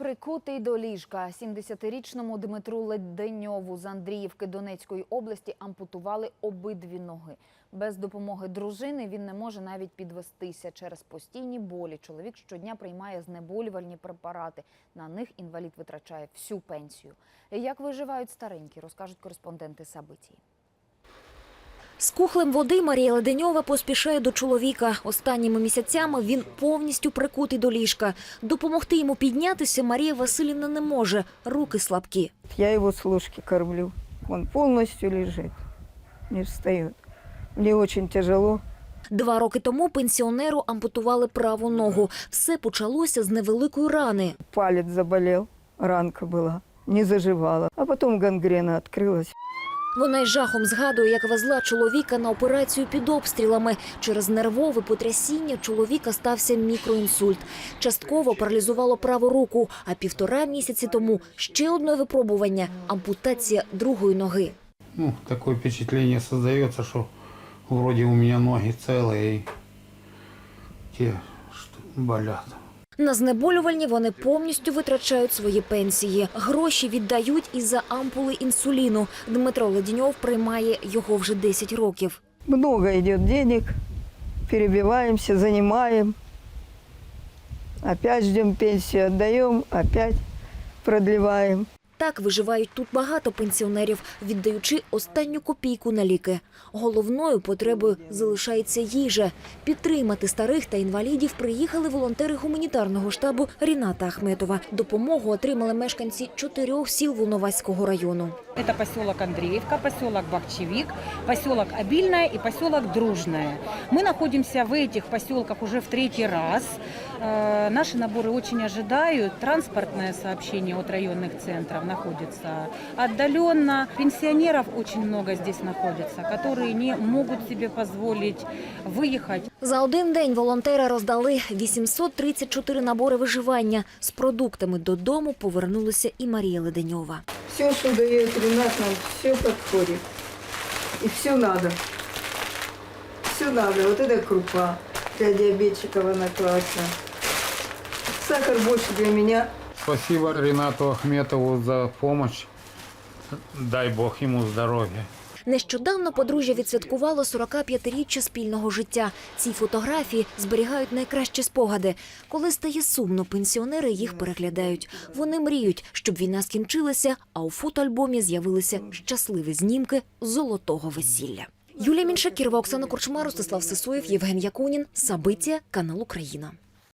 Прикутий до ліжка 70-річному Дмитру Леденьову з Андріївки Донецької області ампутували обидві ноги. Без допомоги дружини він не може навіть підвестися. Через постійні болі чоловік щодня приймає знеболювальні препарати. На них інвалід витрачає всю пенсію. Як виживають старенькі, розкажуть кореспонденти Сабитії. З кухлем води Марія Леденьова поспішає до чоловіка. Останніми місяцями він повністю прикутий до ліжка. Допомогти йому піднятися Марія Васильівна не може. Руки слабкі. Я его с ложки кормлю. Он полностью лежит, не встает. Мне очень тяжело. Два роки тому пенсіонеру ампутували праву ногу. Все почалося з невеликої рани. Палец заболел, ранка была, не заживала. А потом гангрена открылась. Вона із жахом згадує, як везла чоловіка на операцію під обстрілами. Через нервове потрясіння чоловіка стався мікроінсульт. Частково паралізувало праву руку, а півтора місяці тому ще одне випробування – ампутація другої ноги. Ну, такое впечатление создается, что вроде у меня ноги целые, и те что болят. На знеболювальні вони повністю витрачають свої пенсії. Гроші віддають і за ампули інсуліну. Дмитро Ледіньов приймає його вже 10 років. Много йде денег, перебиваємося, займаємо. Опять ждемо пенсію, віддаємо, опять продлеваем. Так виживають тут багато пенсіонерів, віддаючи останню копійку на ліки. Головною потребою залишається їжа. Підтримати старих та інвалідів приїхали волонтери гуманітарного штабу Ріната Ахметова. Допомогу отримали мешканці чотирьох сіл Волноваського району. Это поселок Андреевка, поселок Бахчевик, поселок Обильное и поселок Дружное. Мы находимся в этих поселках уже в третий раз. Э, Наши наборы очень ожидают. Транспортное сообщение от районных центров находится отдаленно. Пенсионеров очень много здесь находится, которые не могут себе позволить выехать За один день волонтери роздали 834 набори виживання. З продуктами додому повернулася і Марія Леденьова. Все, что дает Ренат, нам все подходит. И все надо. Все надо. Вот это крупа для диабетчиков, она классная. Сахар больше для меня. Спасибо Ренату Ахметову за помощь. Дай Бог ему здоровья. Нещодавно подружжя відсвяткувало 45-річчя спільного життя. Ці фотографії зберігають найкращі спогади. Коли стає сумно, пенсіонери їх переглядають. Вони мріють, щоб війна скінчилася, а у фотоальбомі з'явилися щасливі знімки золотого весілля. Юлія Міншакірова, Оксана Корчма, Ростислав Сисоєв, Євген Якунін. Сабиття, канал Україна.